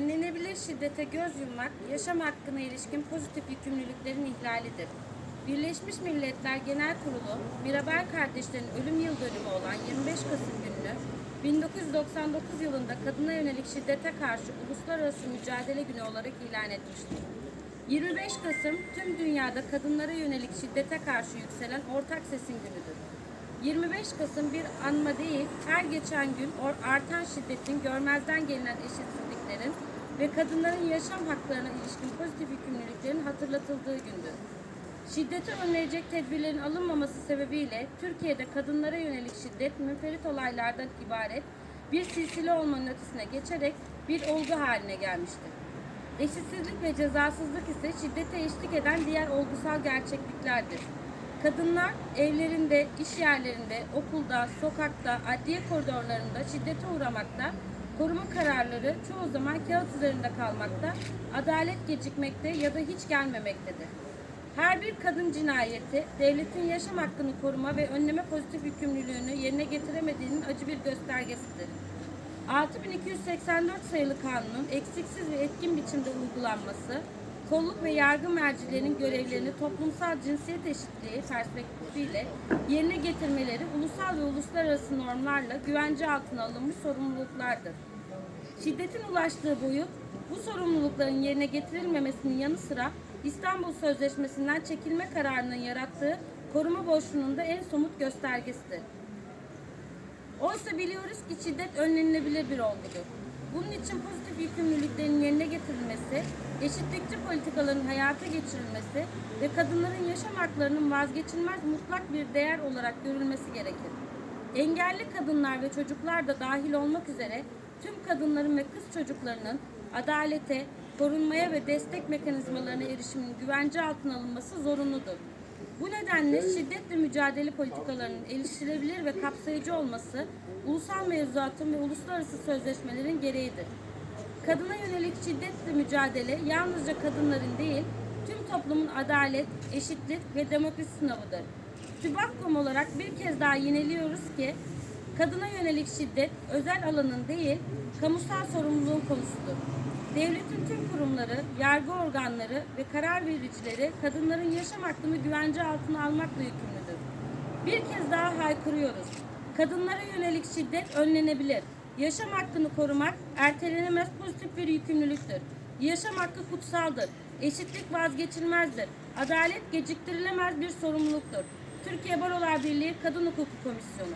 Önlenebilir şiddete göz yummak, yaşam hakkına ilişkin pozitif yükümlülüklerin ihlalidir. Birleşmiş Milletler Genel Kurulu, Mirabel kardeşlerin ölüm yıl dönümü olan 25 Kasım gününü 1999 yılında kadına yönelik şiddete karşı Uluslararası Mücadele Günü olarak ilan etmiştir. 25 Kasım tüm dünyada kadınlara yönelik şiddete karşı yükselen ortak sesin günüdür. 25 Kasım bir anma değil, her geçen gün artan şiddetin, görmezden gelinen eşitsizliklerin ve kadınların yaşam haklarına ilişkin pozitif yükümlülüklerin hatırlatıldığı gündür. Şiddeti önleyecek tedbirlerin alınmaması sebebiyle Türkiye'de kadınlara yönelik şiddet münferit olaylardan ibaret bir silsile olmanın ötesine geçerek bir olgu haline gelmiştir. Eşitsizlik ve cezasızlık ise şiddete eşlik eden diğer olgusal gerçekliklerdir. Kadınlar evlerinde, iş yerlerinde, okulda, sokakta, adliye koridorlarında şiddete uğramakta, koruma kararları çoğu zaman kağıt üzerinde kalmakta, adalet gecikmekte ya da hiç gelmemektedir. Her bir kadın cinayeti, devletin yaşam hakkını koruma ve önleme pozitif yükümlülüğünü yerine getiremediğinin acı bir göstergesidir. 6284 sayılı kanunun eksiksiz ve etkin biçimde uygulanması, kolluk ve yargı mercilerinin görevlerini toplumsal cinsiyet eşitliği perspektifiyle yerine getirmeleri ulusal ve uluslararası normlarla güvence altına alınmış sorumluluklardır. Şiddetin ulaştığı boyut, bu sorumlulukların yerine getirilmemesinin yanı sıra İstanbul Sözleşmesi'nden çekilme kararının yarattığı koruma boşluğunun da en somut göstergesidir. Oysa biliyoruz ki şiddet önlenilebilir bir olgudur. Bunun için pozitif yükümlülüklerin yerine getirilmesi, eşitlikçi politikaların hayata geçirilmesi ve kadınların yaşam haklarının vazgeçilmez mutlak bir değer olarak görülmesi gerekir. Engelli kadınlar ve çocuklar da dahil olmak üzere tüm kadınların ve kız çocuklarının adalete, korunmaya ve destek mekanizmalarına erişiminin güvence altına alınması zorunludur. Bu nedenle şiddetle mücadele politikalarının erişilebilir ve kapsayıcı olması ulusal mevzuatın ve uluslararası sözleşmelerin gereğidir. Kadına yönelik şiddetle mücadele yalnızca kadınların değil, tüm toplumun adalet, eşitlik ve demokrasi sınavıdır. TÜBAKKOM olarak bir kez daha yineliyoruz ki, kadına yönelik şiddet özel alanın değil, kamusal sorumluluğun konusudur. Devletin tüm kurumları, yargı organları ve karar vericileri kadınların yaşam hakkını güvence altına almakla yükümlüdür. Bir kez daha haykırıyoruz. Kadınlara yönelik şiddet önlenebilir. Yaşam hakkını korumak ertelenemez pozitif bir yükümlülüktür. Yaşam hakkı kutsaldır. Eşitlik vazgeçilmezdir. Adalet geciktirilemez bir sorumluluktur. Türkiye Barolar Birliği Kadın Hukuku Komisyonu